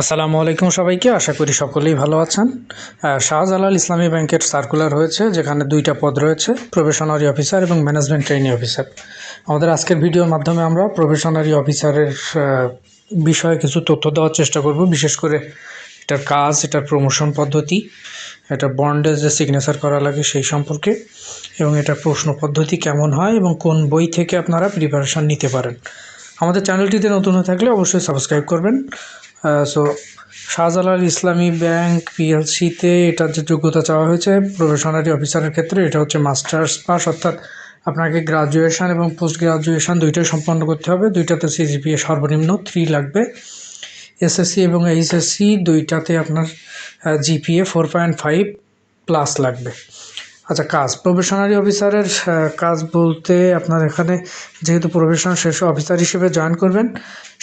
আসসালামু আলাইকুম সবাইকে, আশা করি সকলেই ভালো আছেন। শাহজালাল ইসলামী ব্যাংকের সার্কুলার হয়েছে, যেখানে দুইটা পদ রয়েছে প্রফেশনারি অফিসার এবং ম্যানেজমেন্ট ট্রেনিং অফিসার। আমাদের আজকের ভিডিওর মাধ্যমে আমরা প্রফেশনারি অফিসারের বিষয়ে কিছু তথ্য দেওয়ার চেষ্টা করব, বিশেষ করে এটার কাজ, এটার প্রমোশন পদ্ধতি, এটা বন্ডে যে সিগনেচার করা লাগে সেই সম্পর্কে, এবং এটার প্রশ্ন পদ্ধতি কেমন হয় এবং কোন বই থেকে আপনারা প্রিপারেশান নিতে পারেন। আমাদের চ্যানেলটিতে নতুন হয়ে থাকলে অবশ্যই সাবস্ক্রাইব করবেন সো শাহজালাল ইসলামী ব্যাংক পিএলসিতে এটার যে যোগ্যতা চাওয়া হয়েছে প্রফেশনারি অফিসারের ক্ষেত্রে এটা হচ্ছে মাস্টার্স পাস অর্থাৎ আপনাকে গ্রাজুয়েশন এবং পোস্ট গ্রাজুয়েশন দুইটাই সম্পন্ন করতে হবে। দুইটাতে সিজিপিএ সর্বনিম্ন থ্রি লাগবে। এসএসসি এবং এইচএসসি দুইটাতে আপনার GPA four point five plus লাগবে। আচ্ছা কাজ। প্রফেশনারি অফিসারের কাজ বলতে আপনার এখানে যেহেতু প্রফেশনাল শেষ অফিসার হিসেবে জয়েন করবেন,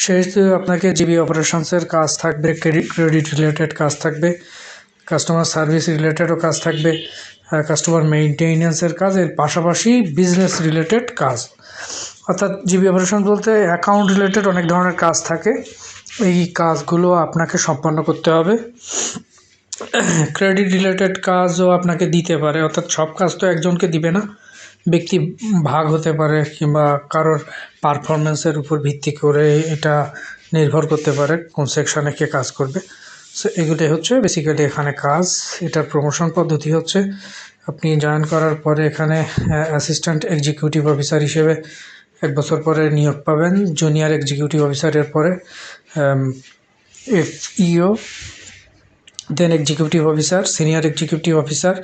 সেহেতু আপনাকে জিবি অপারেশনসের কাজ থাকবে ক্রেডিট ক্রেডিট রিলেটেড কাজ থাকবে, কাস্টমার সার্ভিস রিলেটেডও কাজ থাকবে কাস্টমার মেইনটেনেন্সের কাজ, এর পাশাপাশি বিজনেস রিলেটেড কাজ। অর্থাৎ জিবি অপারেশন বলতে অ্যাকাউন্ট রিলেটেড অনেক ধরনের কাজ থাকে। এই কাজগুলো আপনাকে সম্পন্ন করতে হবে। ক্রেডিট রিলেটেড কাজও আপনাকে দিতে পারে, অর্থাৎ সব কাজ তো একজনকে দিবে না। ব্যক্তি ভাগ হতে পারে কিংবা কারোর পারফরমেন্সের উপর ভিত্তি করে এটা নির্ভর করতে পারে কোন সেকশানে কে কাজ করবে। সো এগুলি হচ্ছে বেসিক্যালি এখানে কাজ। এটার প্রমোশন পদ্ধতি হচ্ছে। আপনি জয়েন করার পরে এখানে অ্যাসিস্ট্যান্ট এক্সিকিউটিভ অফিসার হিসেবে এক বছর পরে নিয়োগ পাবেন। জুনিয়র এক্সিকিউটিভ অফিসারের পরে FEO then executive officer senior executive officer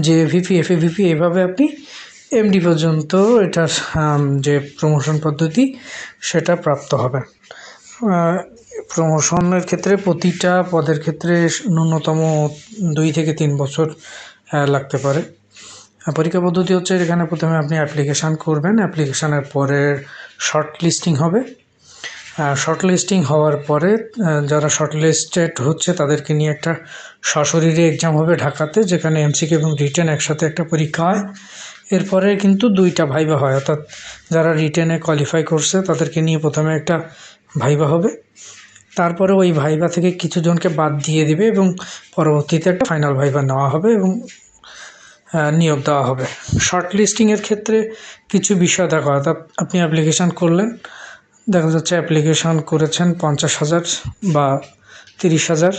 যে ভিপি এফএভিপি এভাবে আপনি এমডি পর্যন্ত এটার যে প্রমোশন পদ্ধতি, সেটা প্রাপ্ত হবে। প্রমোশনের ক্ষেত্রে প্রতিটা পদের ক্ষেত্রে ন্যূনতম দুই থেকে তিন বছর লাগতে পারে। পরীক্ষা পদ্ধতি হচ্ছে এখানে প্রথমে আপনি অ্যাপ্লিকেশান করবেন। অ্যাপ্লিকেশানের পরে শর্ট লিস্টিং হবে। শর্ট লিস্টিং হওয়ার পরে যারা শর্ট লিস্টেড হচ্ছে তাদেরকে নিয়ে একটা সশরীরে এক্সাম হবে ঢাকাতে, যেখানে এমসিকে এবং রিটেন একসাথে একটা পরীক্ষা হয়। এরপরে কিন্তু দুইটা ভাইবা হয়, অর্থাৎ যারা রিটেনে কোয়ালিফাই করছে তাদেরকে নিয়ে প্রথমে একটা ভাইবা হবে। তারপরে ওই ভাইবা থেকে কিছু জনকে বাদ দিয়ে দিবে এবং পরবর্তীতে একটা ফাইনাল ভাইবা নেওয়া হবে এবং নিয়োগ দেওয়া হবে। শর্ট লিস্টিংয়ের ক্ষেত্রে কিছু বিষয় দেখা, অর্থাৎ আপনি অ্যাপ্লিকেশান করলেন দেখা যাচ্ছে অ্যাপ্লিকেশন করেছেন পঞ্চাশ হাজার বা তিরিশ হাজার।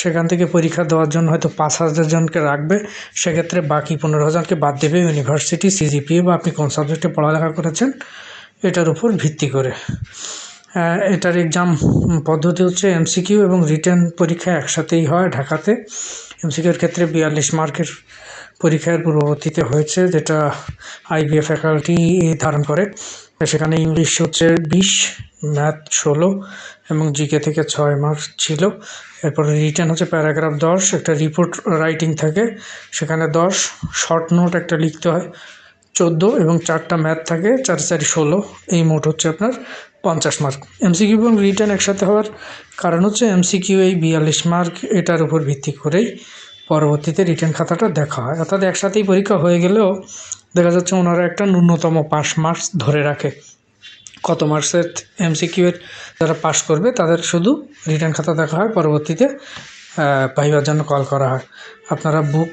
সেখান থেকে পরীক্ষা দেওয়ার জন্য হয়তো পাঁচ হাজার জনকে রাখবে। সেক্ষেত্রে বাকি পনেরো হাজারকে বাদ দেবে ইউনিভার্সিটি সিজিপিএ বা আপনি কোন সাবজেক্টে পড়ালেখা করেছেন, এটার উপর ভিত্তি করে। এটার এক্সাম পদ্ধতি হচ্ছে এমসিকিউ এবং রিটার্ন পরীক্ষা একসাথেই হয় ঢাকাতে। এমসিকিউর ক্ষেত্রে বিয়াল্লিশ মার্কের পরীক্ষার পূর্ববর্তীতে হয়েছে, যেটা আইবিএ ফ্যাকাল্টি ধারণ করে। সেখানে ইংলিশ হচ্ছে বিশ ম্যাথ ষোলো এবং জিকে থেকে ছয় মার্কস ছিল। এরপরে রিটার্ন হচ্ছে প্যারাগ্রাফ দশ, একটা রিপোর্ট রাইটিং থাকে। সেখানে দশ শর্ট নোট একটা লিখতে হয়, চোদ্দ এবং চারটা ম্যাথ থাকে, চার চারি ষোলো, এই মোট হচ্ছে আপনার পঞ্চাশ মার্ক এমসিকিউ এবং রিটার্ন একসাথে হওয়ার কারণ হচ্ছে এমসিকিউ এই বিয়াল্লিশ মার্ক এটার উপর ভিত্তি করেই পরবর্তীতে রিটার্ন খাতাটা দেখা হয়। অর্থাৎ একসাথেই পরীক্ষা হয়ে গেলেও দেখা যাচ্ছে ওনারা একটা ন্যূনতম পাস মার্কস ধরে রাখে। কত মার্কসের এর যারা পাশ করবে, তাদের শুধু রিটার্ন খাতা দেখা হয়। পরবর্তীতে পাইবার জন্য কল করা হয়। আপনারা বুক